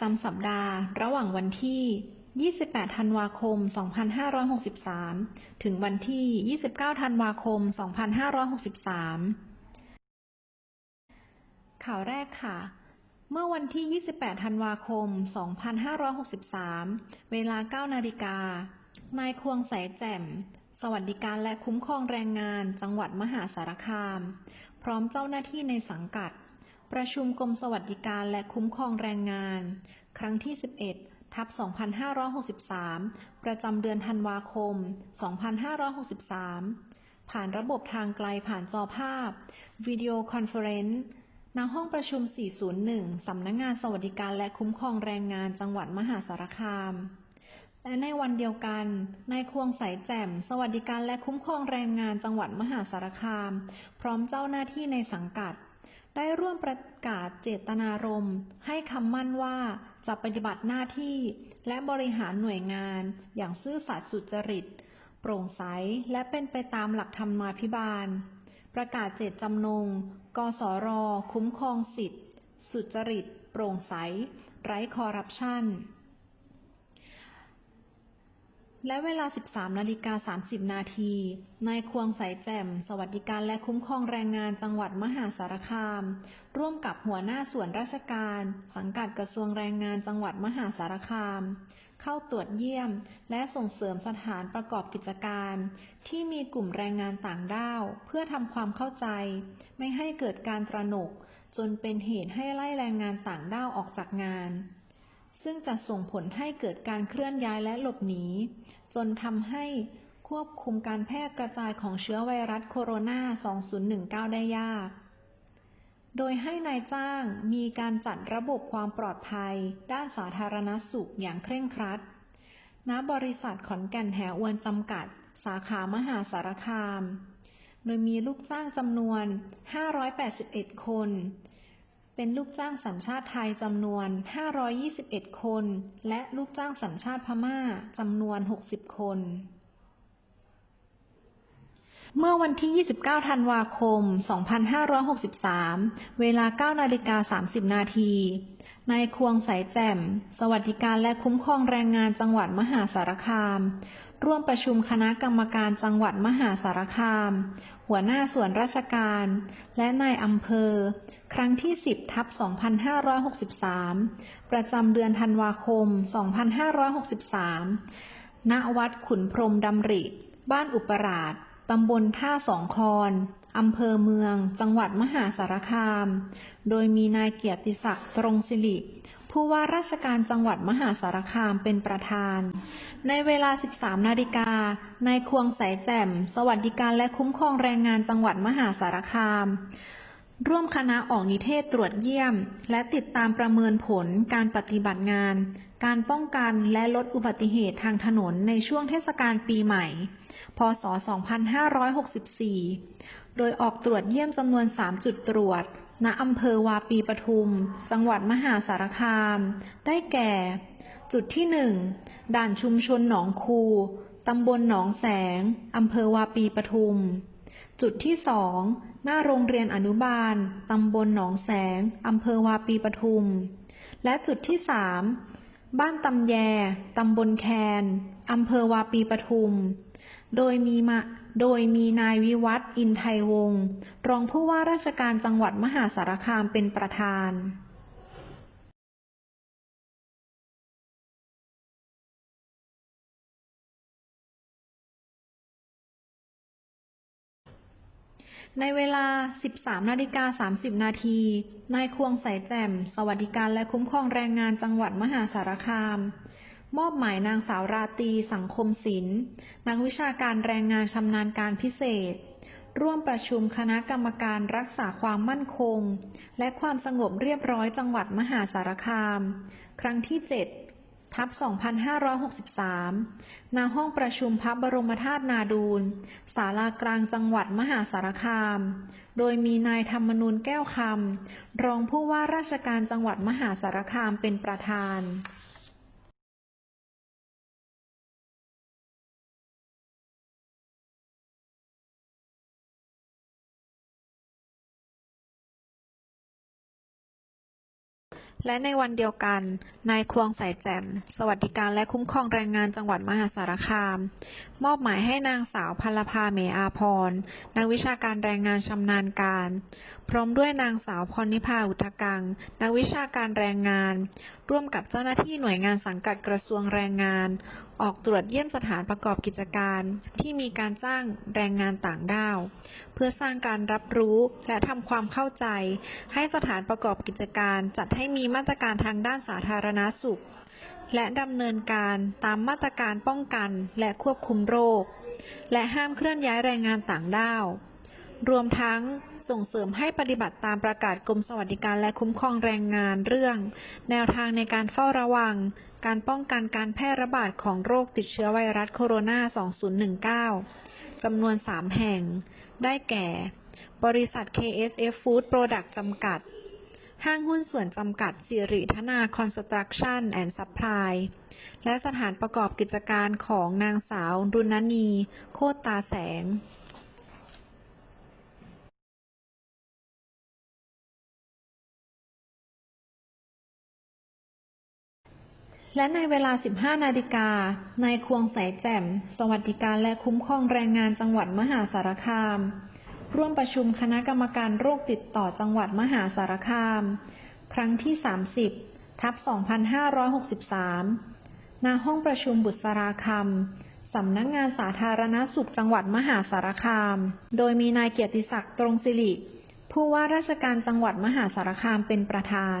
จำสัปดาห์ ระหว่างวันที่ 28 ธันวาคม 2563 ถึงวันที่ 29 ธันวาคม 2563 ข่าวแรกค่ะ เมื่อวันที่ 28 ธันวาคม 2563 เวลา 9 นาฬิกา นายควงสายแจ่ม สวัสดิการและคุ้มครองแรงงานจังหวัดมหาสารคาม พร้อมเจ้าหน้าที่ในสังกัด ประชุมกรมสวัสดิการและคุ้มครองแรงงาน ครั้งที่ 11 ทับ 2563 ประจำเดือนธันวาคม 2563 ผ่านระบบทางไกลผ่านจอภาพ วิดีโอคอนเฟอเรนซ์ณห้องประชุม 401 สำนักงานสวัสดิการและคุ้มครองแรงงานจังหวัดมหาสารคามและในวันเดียวกัน นายควงสายแจ่ม สวัสดิการและคุ้มครองแรงงานจังหวัดมหาสารคาม พร้อมเจ้าหน้าที่ในสังกัด ได้ร่วมประกาศเจตนารมณ์ ให้คำมั่นว่าจะปฏิบัติหน้าที่ และบริหารหน่วยงานอย่างซื่อสัตย์สุจริต โปร่งใส และเป็นไปตามหลักธรรมาภิบาล ประกาศเจตจำนง กสร คุ้มครองสิทธิสุจริต โปร่งใส ไร้คอร์รัปชัน และเวลา 13นาฬิกา30 นาที นายควงสายแจ่ม สวัสดิการและคุ้มครองแรงงานจังหวัดมหาสารคาม ร่วมกับหัวหน้าส่วนราชการ สังกัดกระทรวงแรงงานจังหวัดมหาสารคาม เข้าตรวจเยี่ยม และส่งเสริมสถานประกอบกิจการ ที่มีกลุ่มแรงงานต่างด้าว เพื่อทำความเข้าใจ ไม่ให้เกิดการตระหนก จนเป็นเหตุให้ไล่แรงงานต่างด้าวออกจากงาน ซึ่งจะส่งผลให้เกิดการเคลื่อนย้ายและหลบหนี จนทำให้ควบคุมการแพร่กระจายของเชื้อไวรัสโคโรนา 2019 ได้ยาก โดยให้นายจ้างมีการจัดระบบความปลอดภัย ด้านสาธารณสุขอย่างเคร่งครัด ณ บริษัทขอนแก่นแหอวนจำกัด สาขามหาสารคาม โดยมีลูกจ้างจำนวน 581 คน เป็นลูกจ้างสัญชาติไทยจำนวน 521 คน และลูกจ้างสัญชาติพม่าจำนวน 60 คน เมื่อวันที่ 29 ธันวาคม 2563 เวลา 9 นาฬิกา 30 นาที นายควงสายแจ่ม สวัสดิการและคุ้มครองแรงงานจังหวัดมหาสารคาม ร่วมประชุมคณะกรรมการจังหวัดมหาสารคาม หัวหน้าส่วนราชการ และนายอำเภอ ครั้งที่ 10 ทับ 2563 ประจำเดือนธันวาคม 2563 ณ วัดขุนพรมดำริ บ้านอุปราช ตำบลท่าสองคอนอำเภอเมือง จังหวัดมหาสารคาม โดยมีนายเกียรติศักดิ์ตรงสิริ ผู้ว่าราชการจังหวัดมหาสารคามเป็นประธาน ในเวลา 13 นาฬิกา นายควงสายแจ่ม สวัสดิการและคุ้มครองแรงงานจังหวัดมหาสารคาม ร่วมคณะออกนิเทศตรวจเยี่ยม และติดตามประเมินผลการปฏิบัติงาน การป้องกันและลดอุบัติเหตุทางถนนในช่วงเทศกาลปีใหม่ พ.ศ.2564 โดยออกตรวจเยี่ยมจำนวน 3 จุดตรวจ ณ อำเภอวาปีปทุม จังหวัดมหาสารคาม ได้แก่ จุดที่ 1 ด่านชุมชนหนองคู ตำบลหนองแสง อำเภอวาปีปทุม จุดที่สอง หน้าโรงเรียนอนุบาล ตำบลหนองแสง อำเภอวาปีปทุม และจุดที่สาม บ้านตำแย ตำบลแคน อำเภอวาปีปทุม โดยมีมาโดยมีนายวิวัฒน์อินไทยวงศ์ รองผู้ว่าราชการจังหวัดมหาสารคามเป็นประธาน ในเวลา 13นาฬิกา30 นาที นายควงสายแจ่ม สวัสดิการและคุ้มครองแรงงานจังหวัดมหาสารคาม มอบหมายนางสาวราตีสังคมศิลป์นักวิชาการแรงงานชำนาญการพิเศษ ร่วมประชุมคณะกรรมการรักษาความมั่นคง และความสงบเรียบร้อยจังหวัดมหาสารคาม ครั้งที่ 7 ทับ 2563 ณ ห้องประชุมพระบรมธาตุนาดูลศาลากลางจังหวัดมหาสารคาม โดยมีนายธรรมนูญแก้วคำ รองผู้ว่าราชการจังหวัดมหาสารคามเป็นประธาน และในวันเดียวกัน นายควงสายแจ่ม สวัสดิการและคุ้มครองแรงงานจังหวัดมหาสารคาม มอบหมายให้นางสาวพลภาเมอาพร นักวิชาการแรงงานชำนาญการ พร้อมด้วยนางสาวพรนิพาอุทกัง นักวิชาการแรงงาน ร่วมกับเจ้าหน้าที่หน่วยงานสังกัดกระทรวงแรงงาน ออกตรวจเยี่ยมสถานประกอบกิจการ ที่มีการจ้างแรงงานต่างด้าว เพื่อสร้างการรับรู้และทำความเข้าใจ ให้สถานประกอบกิจการจัดให้มีมาตรการทางด้านสาธารณสุข และดำเนินการตามมาตรการป้องกันและควบคุมโรค และห้ามเคลื่อนย้ายแรงงานต่างด้าว รวมทั้งส่งเสริมให้ปฏิบัติตามประกาศกรมสวัสดิการและคุ้มครองแรงงานเรื่อง แนวทางในการเฝ้าระวัง การป้องกันการแพร่ระบาดของโรคติดเชื้อไวรัสโคโรนา 2019 จำนวน 3 แห่ง ได้แก่ บริษัท KSF Food Product จำกัด ห้างหุ้นส่วนจำกัดสิริธนาคอนสตรักชั่นแอนด์ซัพพลายและสถานประกอบกิจการของนางสาวรุณนี โคตรตาแสงและในเวลา 15 นาฬิกา นายควงสายแจ่ม สวัสดิการและคุ้มครองแรงงานจังหวัดมหาสารคาม ร่วมประชุมคณะกรรมการโรคติดต่อจังหวัดมหาสารคาม ครั้งที่ 30 ทับ 2563 ณ ห้องประชุมบุษราคำ สำนักงานสาธารณสุขจังหวัดมหาสารคาม โดยมีนายเกียรติศักดิ์ตรงสิริ ผู้ว่าราชการจังหวัดมหาสารคามเป็นประธาน